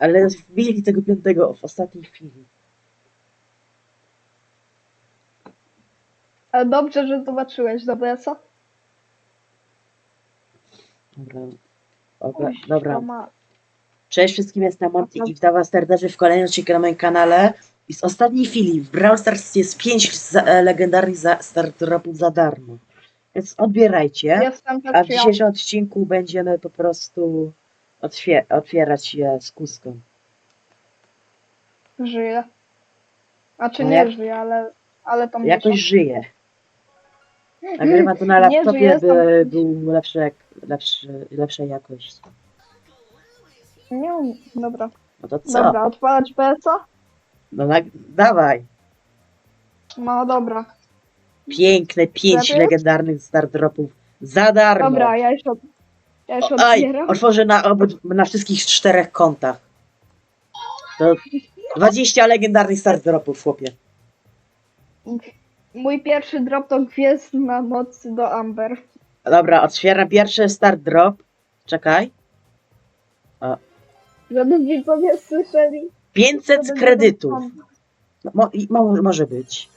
Ale wbili tego piątego w ostatniej chwili. Ale dobrze, że zobaczyłeś, dobra, co? Dobra. Dobra, Uś, dobra. ma- Cześć wszystkim, jestem Monty i witam was serdecznie w kolejnym odcinku na moim kanale. I z ostatniej chwili w Brawl Stars jest 5 za, e, legendarnych za, start dropów za darmo. Więc odbierajcie. Jestem A w dzisiejszym odcinku będziemy po prostu otwie, otwierać je z kuską. Żyję. Znaczy No nie jak- żyję, ale, ale tam Jakoś żyje. Nagrywam to na Nie laptopie, żyję, by był lepszy, lepszy, lepsza jakość. Nie, dobra. No to co? Dobra, odpalać BS-a? No nag- dawaj. No dobra. Piękne pięć Zawiesz? legendarnych start dropów za darmo. Dobra, ja już, od... ja już Oj, otworzę na, na wszystkich czterech kontach. To 20 legendarnych start dropów, chłopie. Mój pierwszy drop to Gwiezdna Moc do Amber. Dobra, otwieram pierwszy start drop. Czekaj. Żeby widzowie słyszeli. 500 to kredytów. No, mo, i- mo, może być.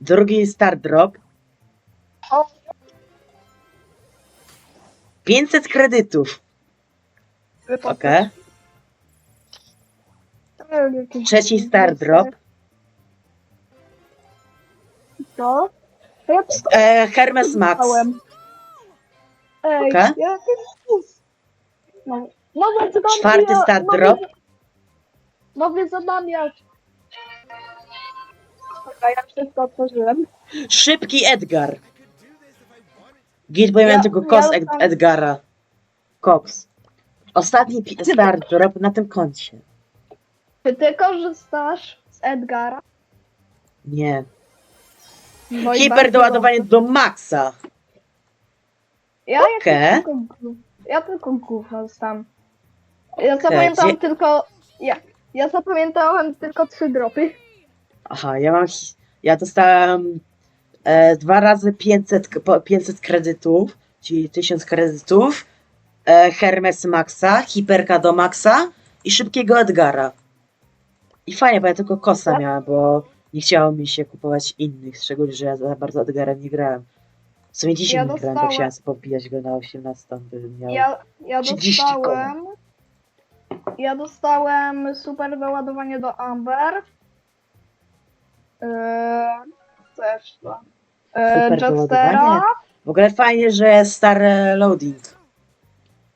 Drugi start drop. O. 500 kredytów. Okej. Trzeci start drop. Co? To ja E, Hermes Max. dostałem. Ej, Okej. ja. No, nowe zadanie. Czwarty nowy- drop. Nowy zadaniacz. Dobra, ja wszystko otworzyłem. Szybki Edgar. Git, bo ja miałem tego kos Ed- tam- Edgara. Cox. Ostatni pi- start drop na tym koncie. Czy ty korzystasz z Edgara? Nie. I Hiper bardzo doładowanie do maksa. Ja, Okej. ja tylko, ja tylko gówno dostałem. Ja zapamiętałem gdzie- tylko. Ja, ja zapamiętałem tylko trzy dropy. Aha, ja mam. hi- Ja dostałem e, dwa razy 500, k- po- 500 kredytów, czyli 1000 kredytów. E, Hermes Maxa, Hiperka do Maxa i szybkiego Edgara. I fajnie, bo ja tylko kosa Tak? miałem, bo nie chciało mi się kupować innych, szczególnie, że ja za bardzo Edgarem nie grałem. W sumie dzisiaj Ja nie grałem, bo dostałem- chciałem pobijać go na 18, by miał... Ja, ja 30 dostałem. Ja dostałem super doładowanie do Amber. Eee, też Super Jostera. doładowanie? W ogóle fajnie, że jest stary loading.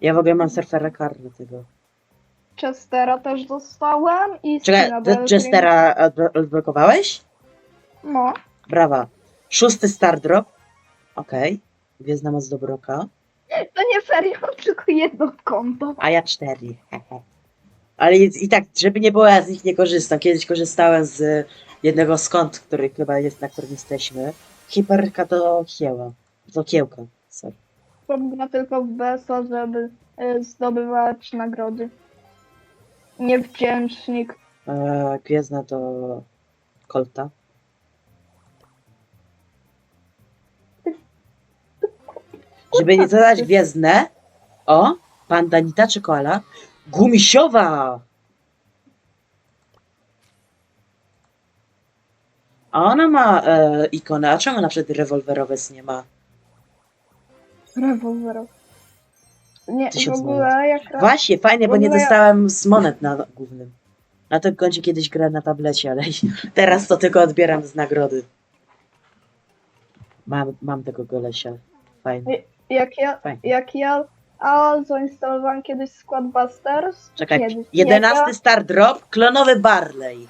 Ja w ogóle mam surfera karny tego. Chestera też dostałem i Czekaj, ty Chestera odblo- odblokowałeś? No. Brawa. Szósty star drop. Okej. Gwiezdna moc do Broka. To nie mam tylko jedno konto. A ja cztery. hehe. Ale i, i tak, żeby nie było, ja z nich nie korzystam. Kiedyś korzystałem z jednego z kont, który chyba jest, na którym jesteśmy. Hiperka do kieła. Do kiełka. Sorry. Pomogę tylko w BSO, żeby e, zdobywać nagrody. Niewdzięcznik. Eee, gwiezdna do Kolta. Żeby nie zadać gwiezdne. O, pandanita czy koala? Gumisiowa! A ona ma e, ikonę, a czemu na przykład rewolwerowe nie ma? Rewolwer. Nie, w Tysiąc ogóle jak ra- Właśnie, fajnie, bo nie ogóle ja- dostałem z monet na głównym. Na tym koncie kiedyś grałem na tablecie, ale teraz to tylko odbieram z nagrody. Mam, mam tego golesia. Fajnie. jak ja, Fajnie. jak ja a zainstalowałem kiedyś Squad Busters. Czekaj, jedenasty star drop, klonowy Barley.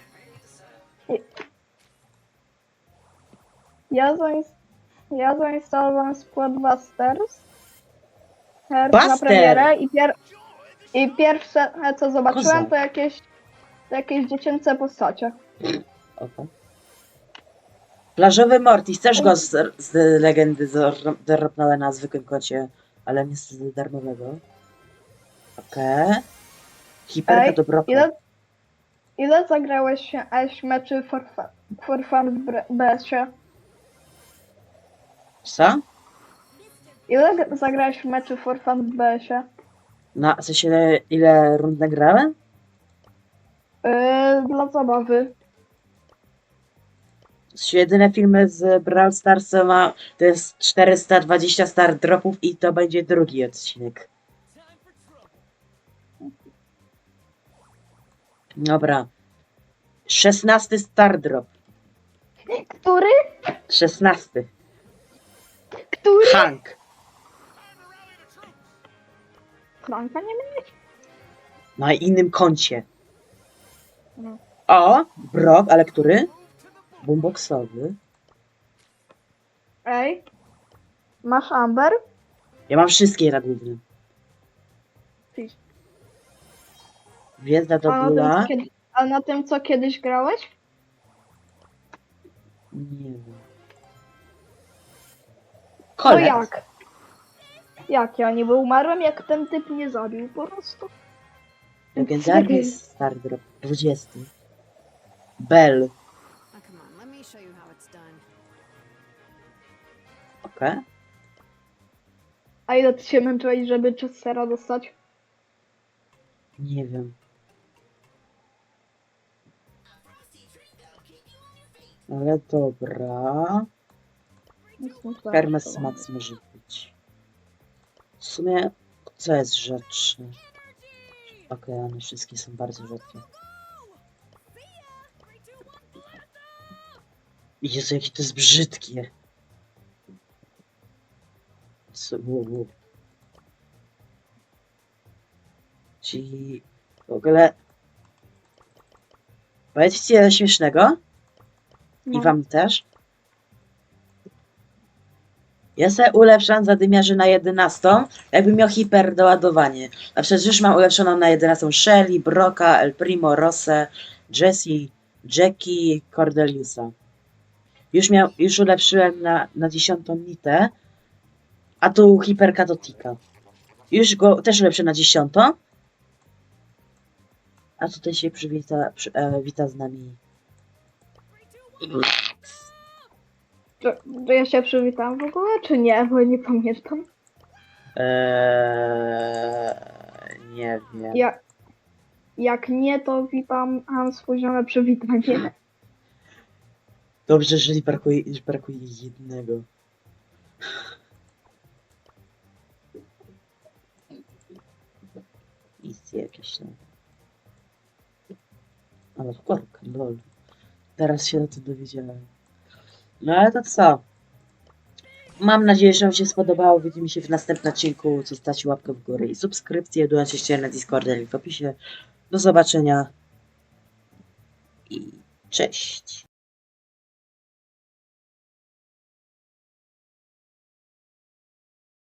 Ja, ja, zains- ja zainstalowałem Squad Busters. Her- Na premierę i, pier- i pierwsze co zobaczyłem to jakieś, to jakieś dziecięce postacie. Opa. Plażowy Mortis, też go z, z legendy dropnąłem na zwykłym kocie, ale nie z darmowego. Okej. Hiperka Ej, do Broka. Ile, ile zagrałeś Aś meczy for, for Fun w BS-ie? Co? Ile g- zagrałeś w meczy for Fun w BS-ie? Na w sensie ile rund nagrałem? Yy, dla zabawy. Jedyne filmy z Brawl Starsa ma to jest 420 star dropów i to będzie drugi odcinek. Dobra. 16 star drop. Który? 16. Który? Hank. Franka nie miałeś? Na innym koncie. No. O, Brock, ale który? Boomboxowy. Ej. Masz Amber? Ja mam wszystkie na głównym. Ty. Gwiazda do A na, tym, co kiedy, a na tym, co kiedyś grałeś? Nie wiem. To Kolec. jak? Jak ja niby umarłem, jak ten typ mnie zabił po prostu? Legendarny Star Drop. 20. Bell. Now come on, let me show you how it's done. Okej. A ile ty się męczyłeś, żeby Chestera dostać? Nie wiem. Ale dobra. Hermes Max może być. W sumie, co jest rzeczy? Okej, one wszystkie są bardzo rzadkie. Jezu, jakie to jest brzydkie. Co, wow. Czyli w ogóle... Powiedzcie śmiesznego i No. wam też. Ja se ulepszam zadymiarzy na 11, jakbym miał hiperdoładowanie. A przecież mam ulepszoną na 11 Shelly, Broka, El Primo, Rosę, Jessie, Jackie, Cordeliusa. Już, miał, już ulepszyłem na, na 10 Nitę, a tu hiperka do Tika. Już go też ulepszę na 10. A tutaj się przywita, przy, e, wita z nami. Czy, czy ja się przywitałam w ogóle, czy nie? Bo nie pamiętam. Eee, nie wiem. Ja, jak nie, to witam mam spóźnione przywitanie. Dobrze, że nie brakuje, że brakuje jednego. Nic jakieś tam. Ale korka, lol. Teraz się o tym dowiedziałem. No ale to co? Mam nadzieję, że Wam się spodobało. Widzimy się w następnym odcinku. Zostawcie łapkę w górę i subskrypcję. Dołączcie się na Discordzie, link w opisie. Do zobaczenia. I cześć.